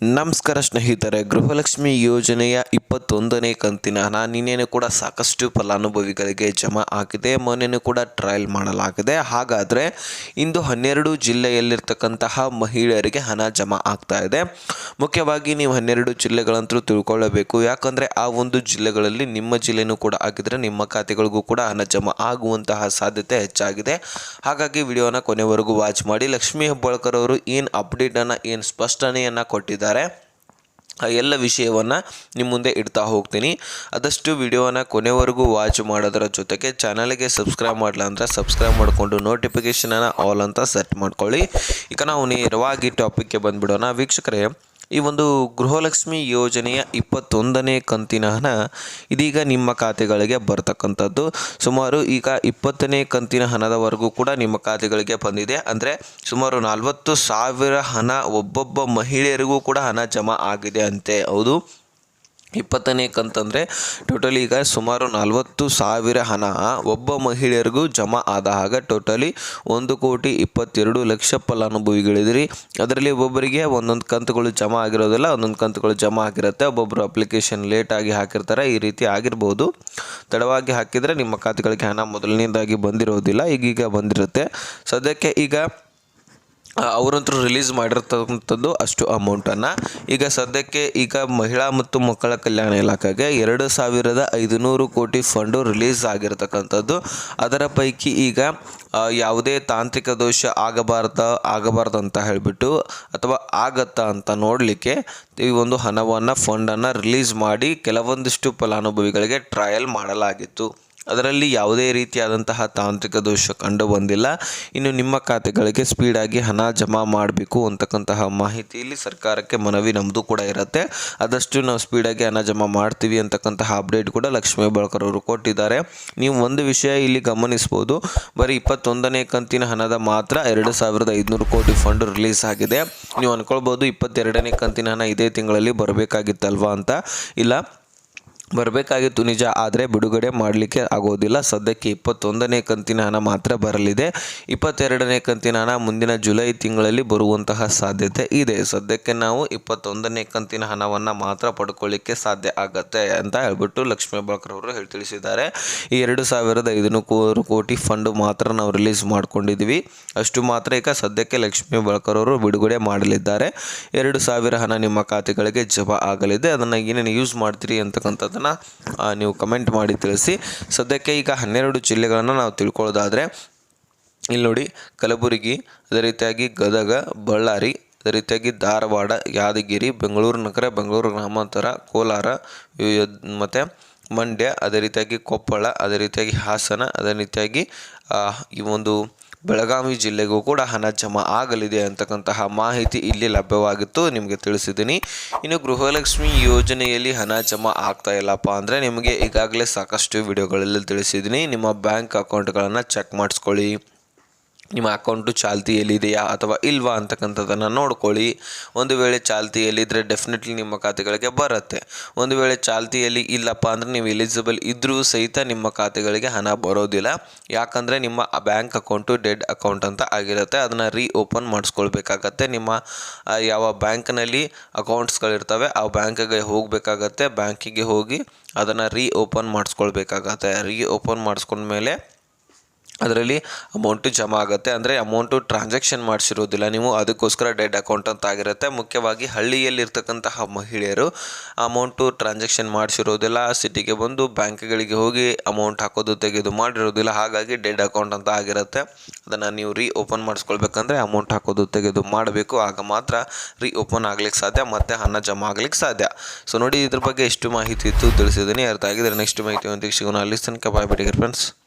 ನಮಸ್ಕಾರ ಸ್ನೇಹಿತರೆ, ಗೃಹಲಕ್ಷ್ಮಿ ಯೋಜನೆಯ ಇಪ್ಪತ್ತೊಂದನೇ ಕಂತಿನ ಹಣ ನಿನ್ನೆನೂ ಕೂಡ ಸಾಕಷ್ಟು ಫಲಾನುಭವಿಗಳಿಗೆ ಜಮಾ ಆಗಿದೆ. ಮೊನ್ನೆನೂ ಕೂಡ ಟ್ರಯಲ್ ಮಾಡಲಾಗಿದೆ. ಹಾಗಾದರೆ ಇಂದು ಹನ್ನೆರಡು ಜಿಲ್ಲೆಯಲ್ಲಿರ್ತಕ್ಕಂತಹ ಮಹಿಳೆಯರಿಗೆ ಹಣ ಜಮಾ ಆಗ್ತಾ ಇದೆ. ಮುಖ್ಯವಾಗಿ ನೀವು ಹನ್ನೆರಡು ಜಿಲ್ಲೆಗಳಂತೂ ತಿಳ್ಕೊಳ್ಳಬೇಕು. ಯಾಕಂದರೆ ಆ ಒಂದು ಜಿಲ್ಲೆಗಳಲ್ಲಿ ನಿಮ್ಮ ಜಿಲ್ಲೆನೂ ಕೂಡ ಆಗಿದ್ರೆ ನಿಮ್ಮ ಖಾತೆಗಳಿಗೂ ಕೂಡ ಹಣ ಜಮಾ ಆಗುವಂತಹ ಸಾಧ್ಯತೆ ಹೆಚ್ಚಾಗಿದೆ. ಹಾಗಾಗಿ ವಿಡಿಯೋನ ಕೊನೆವರೆಗೂ ವಾಚ್ ಮಾಡಿ. ಲಕ್ಷ್ಮೀ ಹೆಬ್ಬಾಳ್ಕರ್ ಅವರು ಏನು ಅಪ್ಡೇಟನ್ನು ಏನು ಸ್ಪಷ್ಟನೆಯನ್ನು ಕೊಟ್ಟಿದ್ದಾರೆ ಆ ಎಲ್ಲ ವಿಷಯವನ್ನು ನಿಮ್ಮ ಮುಂದೆ ಇಡ್ತಾ ಹೋಗ್ತೀನಿ. ಆದಷ್ಟು ವಿಡಿಯೋನ ಕೊನೆವರೆಗೂ ವಾಚ್ ಮಾಡೋದರ ಜೊತೆಗೆ ಚಾನಲ್ಗೆ ಸಬ್ಸ್ಕ್ರೈಬ್ ಮಾಡಲ್ಲ ಅಂದರೆ ಸಬ್ಸ್ಕ್ರೈಬ್ ಮಾಡಿಕೊಂಡು ನೋಟಿಫಿಕೇಷನನ್ನು ಆಲ್ ಅಂತ ಸೆಟ್ ಮಾಡ್ಕೊಳ್ಳಿ. ಈಗ ನಾವು ನೇರವಾಗಿ ಟಾಪಿಕ್ಗೆ ಬಂದುಬಿಡೋಣ. ವೀಕ್ಷಕರೇ ಈ ಒಂದು ಗೃಹಲಕ್ಷ್ಮಿ ಯೋಜನೆಯ ಇಪ್ಪತ್ತೊಂದನೇ ಕಂತಿನ ಹಣ ಇದೀಗ ನಿಮ್ಮ ಖಾತೆಗಳಿಗೆ ಬರ್ತಕ್ಕಂಥದ್ದು. ಸುಮಾರು ಈಗ ಇಪ್ಪತ್ತನೇ ಕಂತಿನ ಹಣದವರೆಗೂ ಕೂಡ ನಿಮ್ಮ ಖಾತೆಗಳಿಗೆ ಬಂದಿದೆ. ಅಂದರೆ ಸುಮಾರು ನಲವತ್ತು ಸಾವಿರ ಹಣ ಒಬ್ಬೊಬ್ಬ ಮಹಿಳೆಯರಿಗೂ ಕೂಡ ಹಣ ಜಮಾ ಆಗಿದೆ ಅಂತೆ. ಹೌದು. ಇಪ್ಪತ್ತನೇ ಕಂತಂದರೆ ಟೋಟಲಿ ಈಗ ಸುಮಾರು ನಲವತ್ತು ಸಾವಿರ ಹಣ ಒಬ್ಬ ಮಹಿಳೆಯರಿಗೂ ಜಮಾ ಆದ ಆಗ ಟೋಟಲಿ ಒಂದು ಕೋಟಿ ಇಪ್ಪತ್ತೆರಡು ಲಕ್ಷ ಫಲಾನುಭವಿಗಳಿದ್ರಿ ಅದರಲ್ಲಿ ಒಬ್ಬೊಬ್ಬರಿಗೆ ಒಂದೊಂದು ಕಂತುಗಳು ಜಮಾ ಆಗಿರೋದಿಲ್ಲ, ಒಂದೊಂದು ಕಂತುಗಳು ಜಮಾ ಆಗಿರುತ್ತೆ. ಒಬ್ಬೊಬ್ಬರು ಅಪ್ಲಿಕೇಶನ್ ಲೇಟಾಗಿ ಹಾಕಿರ್ತಾರೆ. ಈ ರೀತಿ ಆಗಿರ್ಬೋದು. ತಡವಾಗಿ ಹಾಕಿದರೆ ನಿಮ್ಮ ಖಾತೆಗಳಿಗೆ ಹಣ ಮೊದಲನೇದಾಗಿ ಬಂದಿರೋದಿಲ್ಲ, ಈಗೀಗ ಬಂದಿರುತ್ತೆ. ಸದ್ಯಕ್ಕೆ ಈಗ ಅವರಂತೂ ರಿಲೀಸ್ ಮಾಡಿರ್ತಕ್ಕಂಥದ್ದು ಅಷ್ಟು ಅಮೌಂಟನ್ನು ಈಗ ಸದ್ಯಕ್ಕೆ ಈಗ ಮಹಿಳಾ ಮತ್ತು ಮಕ್ಕಳ ಕಲ್ಯಾಣ ಇಲಾಖೆಗೆ ಎರಡು ಸಾವಿರದ ಐದುನೂರು ಕೋಟಿ ಫಂಡು ರಿಲೀಸ್ ಆಗಿರ್ತಕ್ಕಂಥದ್ದು. ಅದರ ಪೈಕಿ ಈಗ ಯಾವುದೇ ತಾಂತ್ರಿಕ ದೋಷ ಆಗಬಾರ್ದ, ಆಗಬಾರ್ದು ಅಂತ ಹೇಳಿಬಿಟ್ಟು ಅಥವಾ ಆಗತ್ತಾ ಅಂತ ನೋಡಲಿಕ್ಕೆ ಈ ಒಂದು ಹಣವನ್ನು ಫಂಡನ್ನು ರಿಲೀಸ್ ಮಾಡಿ ಕೆಲವೊಂದಿಷ್ಟು ಫಲಾನುಭವಿಗಳಿಗೆ ಟ್ರಯಲ್ ಮಾಡಲಾಗಿತ್ತು. ಅದರಲ್ಲಿ ಯಾವುದೇ ರೀತಿಯಾದಂತಹ ತಾಂತ್ರಿಕ ದೋಷ ಕಂಡು ಬಂದಿಲ್ಲ. ಇನ್ನು ನಿಮ್ಮ ಖಾತೆಗಳಿಗೆ ಸ್ಪೀಡಾಗಿ ಹಣ ಜಮಾ ಮಾಡಬೇಕು ಅಂತಕ್ಕಂತಹ ಮಾಹಿತಿ ಇಲ್ಲಿ ಸರ್ಕಾರಕ್ಕೆ ಮನವಿ ನಮ್ಮದು ಕೂಡ ಇರುತ್ತೆ. ಆದಷ್ಟು ನಾವು ಸ್ಪೀಡಾಗಿ ಹಣ ಜಮಾ ಮಾಡ್ತೀವಿ ಅಂತಕ್ಕಂತಹ ಅಪ್ಡೇಟ್ ಕೂಡ ಲಕ್ಷ್ಮೀ ಬಳಕರ್ ಅವರು ಕೊಟ್ಟಿದ್ದಾರೆ. ನೀವು ಒಂದು ವಿಷಯ ಇಲ್ಲಿ ಗಮನಿಸ್ಬೋದು. ಬರೀ ಇಪ್ಪತ್ತೊಂದನೇ ಕಂತಿನ ಹಣದ ಮಾತ್ರ ಎರಡು ಸಾವಿರದ ಐದುನೂರು ಕೋಟಿ ಫಂಡ್ ರಿಲೀಸ್ ಆಗಿದೆ. ನೀವು ಅನ್ಕೊಳ್ಬೋದು ಇಪ್ಪತ್ತೆರಡನೇ ಕಂತಿನ ಹಣ ಇದೇ ತಿಂಗಳಲ್ಲಿ ಬರಬೇಕಾಗಿತ್ತಲ್ವಾ ಅಂತ. ಇಲ್ಲ ಬರಬೇಕಾಗಿತ್ತು ನಿಜ, ಆದರೆ ಬಿಡುಗಡೆ ಮಾಡಲಿಕ್ಕೆ ಆಗೋದಿಲ್ಲ. ಸದ್ಯಕ್ಕೆ ಇಪ್ಪತ್ತೊಂದನೇ ಕಂತಿನ ಹಣ ಮಾತ್ರ ಬರಲಿದೆ. ಇಪ್ಪತ್ತೆರಡನೇ ಕಂತಿನ ಹಣ ಮುಂದಿನ ಜುಲೈ ತಿಂಗಳಲ್ಲಿ ಬರುವಂತಹ ಸಾಧ್ಯತೆ ಇದೆ. ಸದ್ಯಕ್ಕೆ ನಾವು ಇಪ್ಪತ್ತೊಂದನೇ ಕಂತಿನ ಹಣವನ್ನು ಮಾತ್ರ ಪಡ್ಕೊಳ್ಳಿಕ್ಕೆ ಸಾಧ್ಯ ಆಗತ್ತೆ ಅಂತ ಹೇಳ್ಬಿಟ್ಟು ಲಕ್ಷ್ಮೀ ಅವರು ಹೇಳಿ ತಿಳಿಸಿದ್ದಾರೆ. ಈ ಎರಡು ಸಾವಿರದ ಐದುನೂರು ಕೋಟಿ ಫಂಡ್ ಮಾತ್ರ ನಾವು ರಿಲೀಸ್ ಮಾಡ್ಕೊಂಡಿದ್ವಿ. ಅಷ್ಟು ಮಾತ್ರ ಈಗ ಸದ್ಯಕ್ಕೆ ಲಕ್ಷ್ಮೀ ಅವರು ಬಿಡುಗಡೆ ಮಾಡಲಿದ್ದಾರೆ. ಎರಡು ಸಾವಿರ ಹಣ ನಿಮ್ಮ ಖಾತೆಗಳಿಗೆ ಜಮಾ ಆಗಲಿದೆ. ಅದನ್ನು ಏನೇನು ಯೂಸ್ ಮಾಡ್ತೀರಿ ಅಂತಕ್ಕಂಥದ್ದನ್ನು ನೀವು ಕಮೆಂಟ್ ಮಾಡಿ ತಿಳಿಸಿ. ಸದ್ಯಕ್ಕೆ ಈಗ ಹನ್ನೆರಡು ಜಿಲ್ಲೆಗಳನ್ನು ನಾವು ತಿಳ್ಕೊಳ್ಳೋದಾದರೆ, ಇಲ್ಲಿ ನೋಡಿ ಕಲಬುರಗಿ, ಅದೇ ರೀತಿಯಾಗಿ ಗದಗ, ಬಳ್ಳಾರಿ, ಅದೇ ರೀತಿಯಾಗಿ ಧಾರವಾಡ, ಯಾದಗಿರಿ, ಬೆಂಗಳೂರು ನಗರ, ಬೆಂಗಳೂರು ಗ್ರಾಮಾಂತರ, ಕೋಲಾರ ಮತ್ತು ಮಂಡ್ಯ, ಅದೇ ರೀತಿಯಾಗಿ ಕೊಪ್ಪಳ, ಅದೇ ರೀತಿಯಾಗಿ ಹಾಸನ, ಅದೇ ರೀತಿಯಾಗಿ ಈ ಒಂದು ಬೆಳಗಾವಿ ಜಿಲ್ಲೆಗೂ ಕೂಡ ಹಣ ಜಮಾ ಆಗಲಿದೆ ಅಂತಕ್ಕಂತಹ ಮಾಹಿತಿ ಇಲ್ಲಿ ಲಭ್ಯವಾಗಿತ್ತು, ನಿಮಗೆ ತಿಳಿಸಿದ್ದೀನಿ. ಇನ್ನು ಗೃಹಲಕ್ಷ್ಮಿ ಯೋಜನೆಯಲ್ಲಿ ಹಣ ಜಮಾ ಆಗ್ತಾ ಇಲ್ಲಪ್ಪ ಅಂದರೆ ನಿಮಗೆ ಈಗಾಗಲೇ ಸಾಕಷ್ಟು ವಿಡಿಯೋಗಳಲ್ಲಿ ತಿಳಿಸಿದ್ದೀನಿ. ನಿಮ್ಮ ಬ್ಯಾಂಕ್ ಅಕೌಂಟ್ಗಳನ್ನು ಚೆಕ್ ಮಾಡಿಸ್ಕೊಳ್ಳಿ. ನಿಮ್ಮ ಅಕೌಂಟು ಚಾಲ್ತಿಯಲ್ಲಿದೆಯಾ ಅಥವಾ ಇಲ್ವಾ ಅಂತಕ್ಕಂಥದ್ದನ್ನು ನೋಡ್ಕೊಳ್ಳಿ. ಒಂದು ವೇಳೆ ಚಾಲ್ತಿಯಲ್ಲಿದ್ದರೆ ಡೆಫಿನೆಟ್ಲಿ ನಿಮ್ಮ ಖಾತೆಗಳಿಗೆ ಬರುತ್ತೆ. ಒಂದು ವೇಳೆ ಚಾಲ್ತಿಯಲ್ಲಿ ಇಲ್ಲಪ್ಪ ಅಂದರೆ ನೀವು ಎಲಿಜಿಬಲ್ ಇದ್ದರೂ ಸಹಿತ ನಿಮ್ಮ ಖಾತೆಗಳಿಗೆ ಹಣ ಬರೋದಿಲ್ಲ. ಯಾಕಂದರೆ ನಿಮ್ಮ ಬ್ಯಾಂಕ್ ಅಕೌಂಟು ಡೆಡ್ ಅಕೌಂಟ್ ಅಂತ ಆಗಿರುತ್ತೆ. ಅದನ್ನು ರೀ ಓಪನ್ ಮಾಡಿಸ್ಕೊಳ್ಬೇಕಾಗತ್ತೆ. ನಿಮ್ಮ ಯಾವ ಬ್ಯಾಂಕ್ನಲ್ಲಿ ಅಕೌಂಟ್ಸ್ಗಳಿರ್ತವೆ ಆ ಬ್ಯಾಂಕಿಗೆ ಹೋಗಬೇಕಾಗತ್ತೆ. ಬ್ಯಾಂಕಿಗೆ ಹೋಗಿ ಅದನ್ನು ರೀ ಓಪನ್ ಮಾಡಿಸ್ಕೊಳ್ಬೇಕಾಗತ್ತೆ. ರೀ ಓಪನ್ ಮಾಡಿಸ್ಕೊಂಡ್ಮೇಲೆ ಅದರಲ್ಲಿ ಅಮೌಂಟು ಜಮಾ ಆಗುತ್ತೆ. ಅಂದರೆ ಅಮೌಂಟು ಟ್ರಾನ್ಸಾಕ್ಷನ್ ಮಾಡಿಸಿರೋದಿಲ್ಲ. ನೀವು ಅದಕ್ಕೋಸ್ಕರ ಡೆಡ್ ಅಕೌಂಟ್ ಅಂತ ಆಗಿರುತ್ತೆ. ಮುಖ್ಯವಾಗಿ ಹಳ್ಳಿಯಲ್ಲಿರ್ತಕ್ಕಂತಹ ಮಹಿಳೆಯರು ಅಮೌಂಟು ಟ್ರಾನ್ಸಾಕ್ಷನ್ ಮಾಡಿಸಿರೋದಿಲ್ಲ. ಸಿಟಿಗೆ ಬಂದು ಬ್ಯಾಂಕ್ಗಳಿಗೆ ಹೋಗಿ ಅಮೌಂಟ್ ಹಾಕೋದು ತೆಗೆದು ಮಾಡಿರೋದಿಲ್ಲ. ಹಾಗಾಗಿ ಡೆಡ್ ಅಕೌಂಟ್ ಅಂತ ಆಗಿರುತ್ತೆ. ಅದನ್ನು ನೀವು ರೀ ಓಪನ್ ಮಾಡಿಸ್ಕೊಳ್ಬೇಕಂದ್ರೆ ಅಮೌಂಟ್ ಹಾಕೋದು ತೆಗೆದು ಮಾಡಬೇಕು. ಆಗ ಮಾತ್ರ ರೀ ಓಪನ್ ಆಗ್ಲಿಕ್ಕೆ ಸಾಧ್ಯ, ಮತ್ತು ಹಣ ಜಮಾ ಆಗ್ಲಿಕ್ಕೆ ಸಾಧ್ಯ. ಸೊ ನೋಡಿ, ಇದ್ರ ಬಗ್ಗೆ ಎಷ್ಟು ಮಾಹಿತಿ ಇತ್ತು ತಿಳಿಸಿದ್ದೀನಿ. ಅರ್ಥ ಆಗಿದ್ರೆ ನೆಕ್ಸ್ಟ್ ಮಾಹಿತಿ ಒಂದಿಗೆ ಸಿಗೋಣ. ಅಲ್ಲಿ ತನಕ ಬಾಯ್ ಬಿಟ್ಟಿಗೆ ಫ್ರೆಂಡ್ಸ್